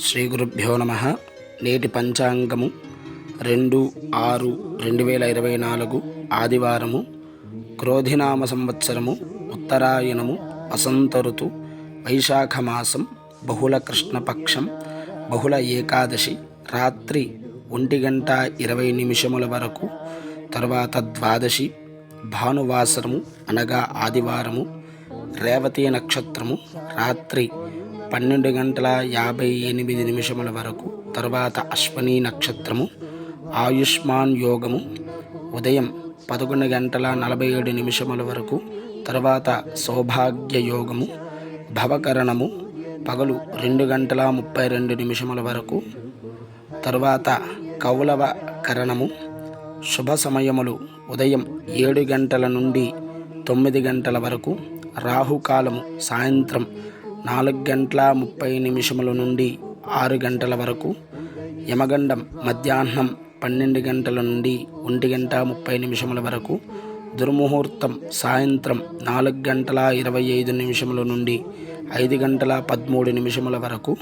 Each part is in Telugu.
శ్రీ గురుభ్యో నమ. నేటి పంచాంగము రెండు ఆరు రెండు వేల ఇరవై నాలుగు ఆదివారము. క్రోధినామ సంవత్సరము ఉత్తరాయణము వసంత ఋతు వైశాఖ మాసం బహుళ కృష్ణపక్షం బహుళ ఏకాదశి రాత్రి ఒంటి గంట ఇరవై నిమిషముల వరకు తర్వాత ద్వాదశి భానువాసరము అనగా ఆదివారము రేవతి నక్షత్రము రాత్రి పన్నెండు గంటల యాభై ఎనిమిది నిమిషముల వరకు తరువాత అశ్వని నక్షత్రము ఆయుష్మాన్ యోగము ఉదయం పదకొండు గంటల నలభై ఏడు నిమిషముల వరకు తర్వాత సౌభాగ్య యోగము భవకరణము పగలు రెండు గంటల ముప్పై రెండు నిమిషముల వరకు తరువాత కౌలవ కరణము శుభ సమయములు ఉదయం ఏడు గంటల నుండి తొమ్మిది గంటల వరకు రాహుకాలము సాయంత్రం నాలుగు గంటల ముప్పై నిమిషముల నుండి ఆరు గంటల వరకు యమగండం మధ్యాహ్నం పన్నెండు గంటల నుండి ఒంటి గంట ముప్పై నిమిషముల వరకు దుర్ముహూర్తం సాయంత్రం నాలుగు గంటల ఇరవై ఐదు నిమిషముల నుండి ఐదు గంటల పదమూడు నిమిషముల వరకు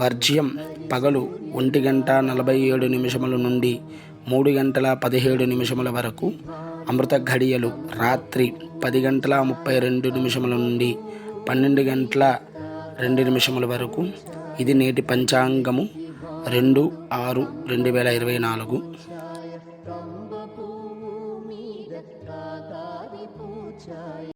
వర్జ్యం పగలు ఒంటి గంట నలభై ఏడు నిమిషముల నుండి మూడు గంటల పదిహేడు నిమిషముల వరకు అమృత ఘడియలు రాత్రి పది గంటల ముప్పై రెండు నిమిషముల నుండి పన్నెండు గంటల రెండు నిమిషముల వరకు. ఇది నేటి పంచాంగము. రెండు ఆరు రెండు వేల ఇరవై నాలుగు.